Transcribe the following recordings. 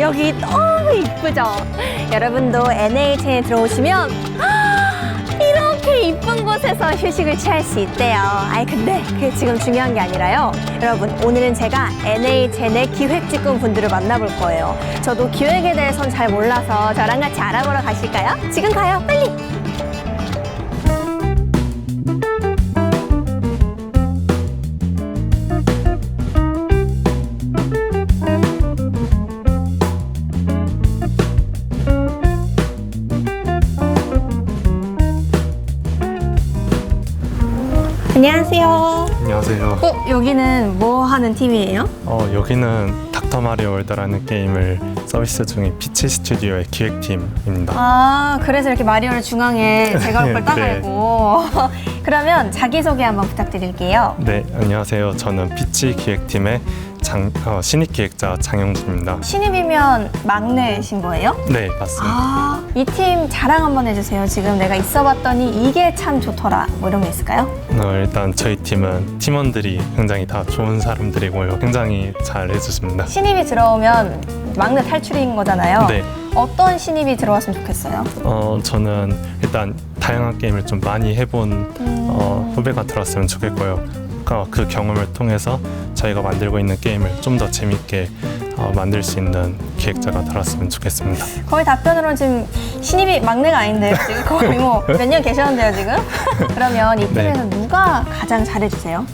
여기 너무 이쁘죠? 여러분도 NH에 들어오시면 이렇게 이쁜 곳에서 휴식을 취할 수 있대요. 아이 근데 그게 지금 중요한 게 아니라요. 여러분 오늘은 제가 NHN의 기획직군 분들을 만나볼 거예요. 저도 기획에 대해선 잘 몰라서 저랑 같이 알아보러 가실까요? 지금 가요. 빨리. 안녕하세요. 안녕하세요. 어 여기는 뭐 하는 팀이에요? 어, 여기는 닥터 마리오 월드라는 게임을 서비스 중인 피치 스튜디오의 기획팀입니다. 아 그래서 이렇게 마리오를 중앙에 제가 걸 네. 따갈고 그러면 자기소개 한번 부탁드릴게요. 네, 안녕하세요. 저는 피치 기획팀의 장, 어, 신입 기획자 장영준입니다. 신입이면 막내신 거예요? 네, 맞습니다. 아, 이 팀 자랑 한번 해주세요. 지금 내가 있어봤더니 이게 참 좋더라. 뭐 이런 게 있을까요? 어, 일단 저희 팀은 팀원들이 굉장히 다 좋은 사람들이고요. 굉장히 잘 해주십니다. 신입이 들어오면 막내 탈출인 거잖아요. 네, 어떤 신입이 들어왔으면 좋겠어요? 어, 저는 일단 다양한 게임을 좀 많이 해본 어, 후배가 들어왔으면 좋겠고요. 어, 그 경험을 통해서 저희가 만들고 있는 게임을 좀 더 재밌게 어, 만들 수 있는 기획자가 들어왔으면 좋겠습니다. 거의 답변으로는 지금 신입이 막내가 아닌데 지금 거의 뭐 몇 년 계셨는데요 지금? 그러면 이 네. 팀에서 누가 가장 잘해주세요?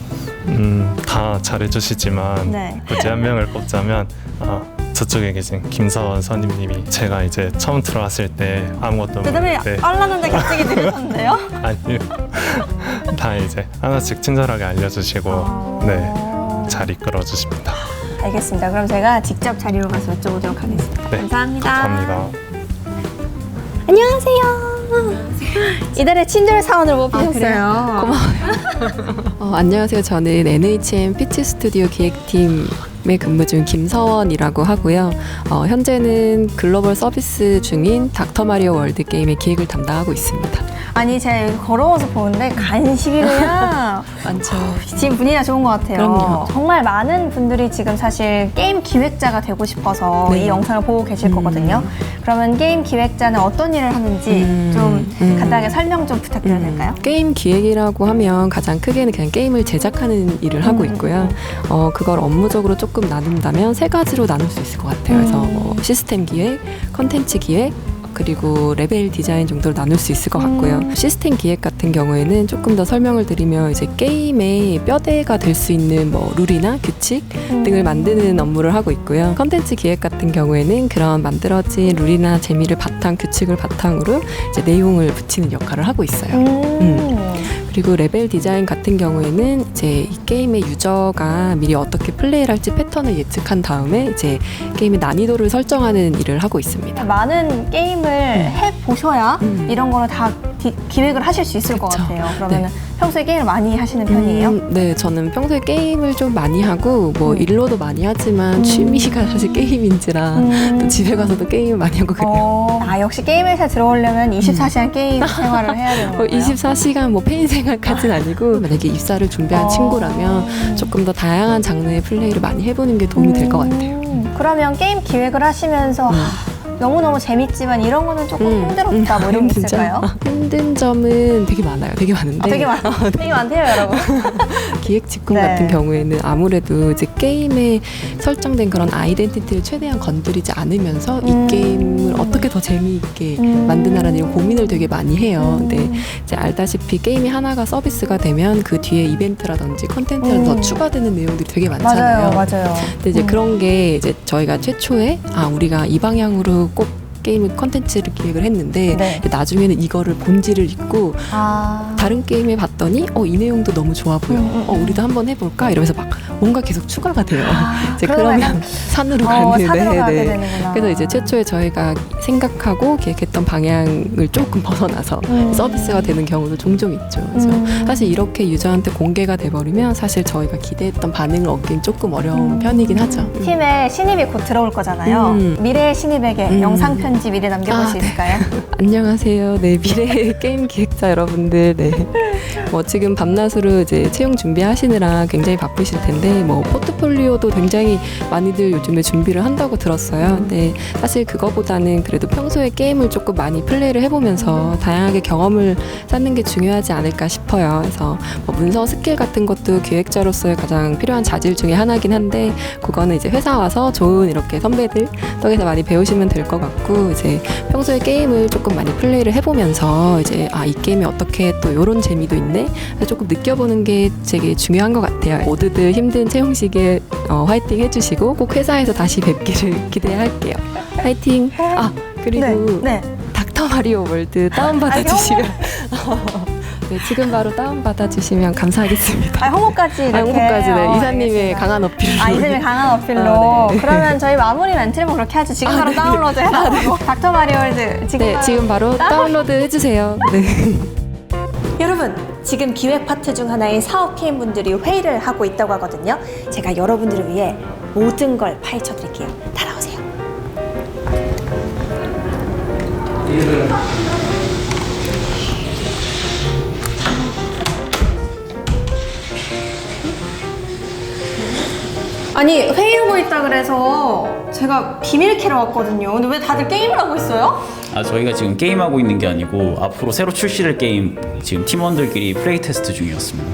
음, 다 잘해주시지만 네. 굳이 한 명을 꼽자면 어, 저쪽에 계신 김서원 선임님이 제가 이제 처음 들어왔을 때 아무것도 모르는데 빨랐는데 갑자기 느려졌는데요? 아니요 다 이제 하나씩 친절하게 알려주시고 아. 네, 잘 이끌어 주십니다. 알겠습니다. 그럼 제가 직접 자리로 가서 여쭤보도록 하겠습니다. 네, 감사합니다. 감사합니다. 안녕하세요. 이달의 친절 사원을 뽑히셨어요. 고마워요. 어, 안녕하세요. 저는 NHM 피치 스튜디오 기획팀 에 근무 중 김서원이라고 하고요. 어, 현재는 글로벌 서비스 중인 닥터 마리오 월드 게임의 기획을 담당하고 있습니다. 아니 제가 여기 걸어와서 보는데 간식이 그냥 많죠. 지금 분위기가 좋은 것 같아요. 그럼요. 정말 많은 분들이 지금 사실 게임 기획자가 되고 싶어서 네. 이 영상을 보고 계실 음. 거거든요. 그러면 게임 기획자는 어떤 일을 하는지 음. 좀 음. 간단하게 설명 좀 부탁드려도 될까요? 게임 기획이라고 하면 가장 크게는 그냥 게임을 제작하는 일을 하고 음, 있고요. 어, 그걸 업무적으로 조금 나눈다면 세 가지로 나눌 수 있을 것 같아요. 그래서 음. 뭐 시스템 기획, 컨텐츠 기획, 그리고 레벨 디자인 정도로 나눌 수 있을 것 같고요. 음. 시스템 기획 같은 경우에는 조금 더 설명을 드리면 이제 게임의 뼈대가 될 수 있는 뭐 룰이나 규칙 음. 등을 만드는 업무를 하고 있고요. 컨텐츠 기획 같은 경우에는 그런 만들어진 룰이나 재미를 바탕, 규칙을 바탕으로 이제 내용을 붙이는 역할을 하고 있어요. 음. 그리고 레벨 디자인 같은 경우에는 이제 이 게임의 유저가 미리 어떻게 플레이를 할지 패턴을 예측한 다음에 이제 게임의 난이도를 설정하는 일을 하고 있습니다. 많은 게임을 해 보셔야 음. 이런 거를 다 디- 기획을 하실 수 있을 것 그쵸. 같아요. 그러면 은 평소에 게임을 많이 하시는 편이에요? 음, 네, 저는 평소에 게임을 좀 많이 하고 뭐 음. 일로도 많이 하지만 음. 취미가 사실 게임인지라 음. 또 집에 가서도 게임을 많이 하고 그래요. 어, 아 역시 게임 회사 들어오려면 24시간 게임 생활을 해야 되는 어, 거예요. 24시간 뭐 페인 생활까지는 아니고 만약에 입사를 준비한 어. 친구라면 조금 더 다양한 장르의 플레이를 많이 해보는 게 도움이 될 것 같아요. 음, 그러면 게임 기획을 하시면서 음. 하, 너무너무 재밌지만 이런 거는 조금 음, 힘들었다 뭐 이런 게 진짜. 있을까요? 힘든 점은 되게 많아요. 되게 많은데 아, 되게 많, 되게 많대요, 여러분. 기획 직군 네. 같은 경우에는 아무래도 이제 게임에 설정된 그런 아이덴티티를 최대한 건드리지 않으면서 음. 이 게임을 어떻게 더 재미있게 음. 만드나라는 이런 고민을 되게 많이 해요. 음. 근데 이제 알다시피 게임이 하나가 서비스가 되면 그 뒤에 이벤트라든지 컨텐츠가 음. 더 추가되는 내용들이 되게 많잖아요. 맞아요, 맞아요. 근데 이제 음. 그런 게 이제 저희가 최초에 아 우리가 이 방향으로 꼭 게임 컨텐츠를 기획을 했는데 네. 나중에는 이거를 본질을 잊고 아. 다른 게임에 봤더니 어 이 내용도 너무 좋아 보여. 음, 음, 어 음. 우리도 한번 해볼까 이러면서 막 뭔가 계속 추가가 돼요. 아, 이제 그러면 산으로 어, 가는 산으로 네, 네. 그래서 이제 최초에 저희가 생각하고 기획했던 방향을 조금 벗어나서 음. 서비스가 되는 경우도 종종 있죠. 그래서 음. 사실 이렇게 유저한테 공개가 돼버리면 사실 저희가 기대했던 반응을 얻긴 조금 어려운 음. 편이긴 하죠. 팀에 신입이 곧 들어올 거잖아요. 음. 미래의 신입에게 음. 영상 편지 미리 남겨볼 아, 수 네. 있을까요? 안녕하세요. 네, 미래 게임 기획자 여러분들. 네. 뭐 지금 밤낮으로 이제 채용 준비하시느라 굉장히 바쁘실 텐데 뭐 포트폴리오도 굉장히 많이들 요즘에 준비를 한다고 들었어요. 근데 사실 그거보다는 그래도 평소에 게임을 조금 많이 플레이를 해보면서 다양하게 경험을 쌓는 게 중요하지 않을까 싶어요. 그래서 뭐 문서 스킬 같은 것도 기획자로서의 가장 필요한 자질 중에 하나긴 한데 그거는 이제 회사 와서 좋은 이렇게 선배들 덕에서 많이 배우시면 될 것 같고 이제 평소에 게임을 조금 많이 플레이를 해보면서 이제 아 이 게임이 어떻게 또 이런 재미도 있네 조금 느껴보는 게 되게 중요한 것 같아요. 모두들 힘든 채용 시기에 어, 화이팅 해주시고 꼭 회사에서 다시 뵙기를 기대할게요. 화이팅. 아 그리고 네. 닥터 마리오 월드 다운 받아 주시면 네, 지금 바로 다운 받아 주시면 감사하겠습니다. 아, 홍보까지 이렇게. 아, 홍보까지 네, 어, 이사님의. 강한 어필로. 아, 이사님의 강한 어필로. 아, 네. 그러면 저희 마무리 멘트를 뭐 그렇게 하죠. 지금 아, 바로 네. 다운로드 해달라고. 닥터 마리월드. 지금 네, 바로 지금 바로 다운- 다운로드 해주세요. 네. 여러분, 지금 기획 파트 중 하나인 사업 PM 분들이 회의를 하고 있다고 하거든요. 제가 여러분들을 위해 모든 걸 파헤쳐 드릴게요. 따라오세요. 아니 회의하고 있다 그래서 제가 비밀 캐러 왔거든요. 근데 왜 다들 게임을 하고 있어요? 아 저희가 지금 게임하고 있는 게 아니고 앞으로 새로 출시될 게임 지금 팀원들끼리 플레이 테스트 중이었습니다.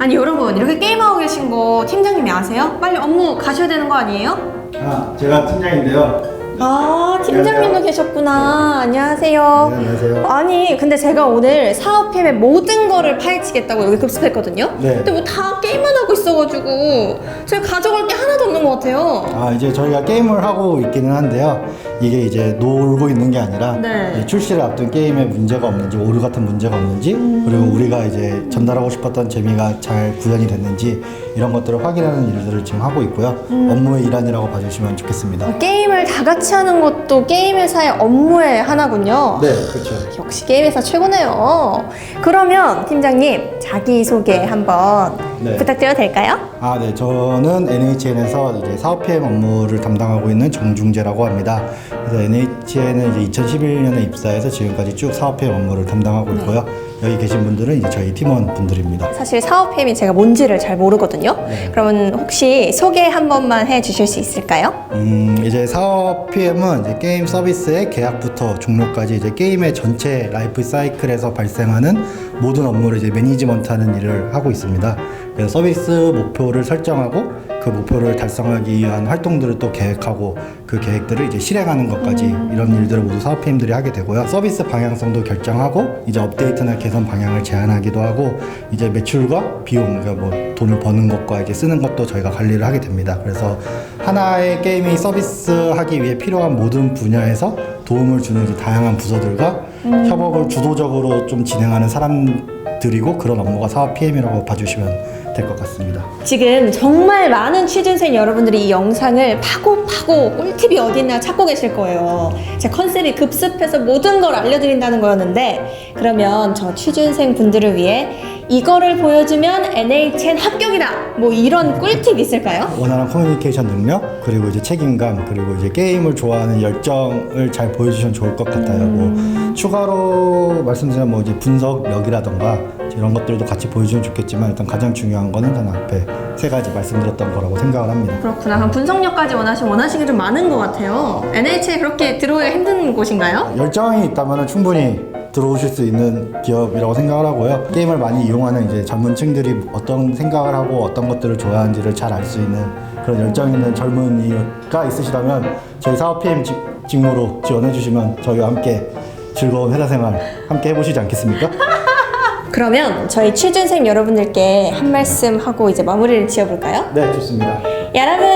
아니 여러분 이렇게 게임하고 계신 거 팀장님이 아세요? 빨리 업무 가셔야 되는 거 아니에요? 아, 제가 팀장인데요. 아 팀장님도 계셨구나. 안녕하세요. 네, 안녕하세요. 아니 근데 제가 오늘 사업 PM의 모든 거를 파헤치겠다고 여기 급습했거든요. 네. 근데 뭐 다 게임만 하고 있어가지고 제가 가져갈 게 하나도 없는 것 같아요. 아, 이제 저희가 게임을 하고 있기는 한데요. 이게 이제 놀고 있는 게 아니라 네. 이제 출시를 앞둔 게임에 문제가 없는지 오류 같은 문제가 없는지 음. 그리고 우리가 이제 전달하고 싶었던 재미가 잘 구현이 됐는지 이런 것들을 확인하는 일들을 지금 하고 있고요. 음. 업무의 일환이라고 봐주시면 좋겠습니다. 게임을 다 같이 하는 것도 게임 회사의 업무의 하나군요. 네, 그렇죠. 역시 게임 회사 최고네요. 그러면 팀장님 자기 소개 한번 네. 부탁드려도 될까요? 아, 네. 저는 NHN에서 이제 사업 PM 업무를 담당하고 있는 정중재라고 합니다. 그래서 NHN은 이제 2011년에 입사해서 지금까지 쭉 사업 PM 업무를 담당하고 있고요. 여기 계신 분들은 이제 저희 팀원 분들입니다. 사실 사업 PM이 제가 뭔지를 잘 모르거든요. 그러면 혹시 소개 한 번만 해 주실 수 있을까요? 음, 이제 사업 PM은 이제 게임 서비스의 계약부터 종료까지 이제 게임의 전체 라이프 사이클에서 발생하는 모든 업무를 이제 매니지먼트하는 일을 하고 있습니다. 그래서 서비스 목표를 설정하고 그 목표를 달성하기 위한 활동들을 또 계획하고 그 계획들을 이제 실행하는 것까지 이런 일들을 모두 사업 PM들이 하게 되고요. 서비스 방향성도 결정하고 이제 업데이트나 개선 방향을 제안하기도 하고 이제 매출과 비용, 그러니까 뭐 돈을 버는 것과 이제 쓰는 것도 저희가 관리를 하게 됩니다. 그래서 하나의 게임이 서비스하기 위해 필요한 모든 분야에서 도움을 주는 다양한 부서들과 협업을 주도적으로 좀 진행하는 사람들이고 그런 업무가 사업 PM이라고 봐주시면 될 것 같습니다. 지금 정말 많은 취준생 여러분들이 이 영상을 파고 파고 꿀팁이 어디 있나 찾고 계실 거예요. 제 컨셉이 급습해서 모든 걸 알려드린다는 거였는데 그러면 저 취준생 분들을 위해 이거를 보여주면 NHN 합격이다. 뭐 이런 꿀팁 있을까요? 원활한 커뮤니케이션 능력 그리고 이제 책임감 그리고 이제 게임을 좋아하는 열정을 잘 보여주시면 좋을 것 같아요. 뭐 추가로 말씀드리면 뭐 이제 분석력이라던가 이런 것들도 같이 보여주면 좋겠지만 일단 가장 중요한 거는 저는 앞에 세 가지 말씀드렸던 거라고 생각을 합니다. 그렇구나. 그럼 분석력까지 원하시면 원하시는 게 좀 많은 것 같아요. NHN 그렇게 들어오기가 힘든 곳인가요? 열정이 있다면 충분히 들어오실 수 있는 기업이라고 생각을 하고요. 게임을 많이 이용하는 이제 전문층들이 어떤 생각을 하고 어떤 것들을 좋아하는지를 잘 알 수 있는 그런 열정 있는 젊은이가 있으시다면 저희 사업 PM 직- 직무로 지원해 주시면 저희와 함께 즐거운 회사 생활 함께 해보시지 않겠습니까? 그러면 저희 취준생 여러분들께 한 말씀 하고 이제 마무리를 지어볼까요? 네, 좋습니다. 여러분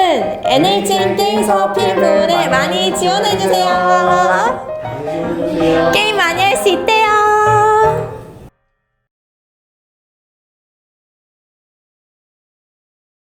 NHN 게임 사업 필분에 많이 지원해주세요. 게임 많이 할 수 있대.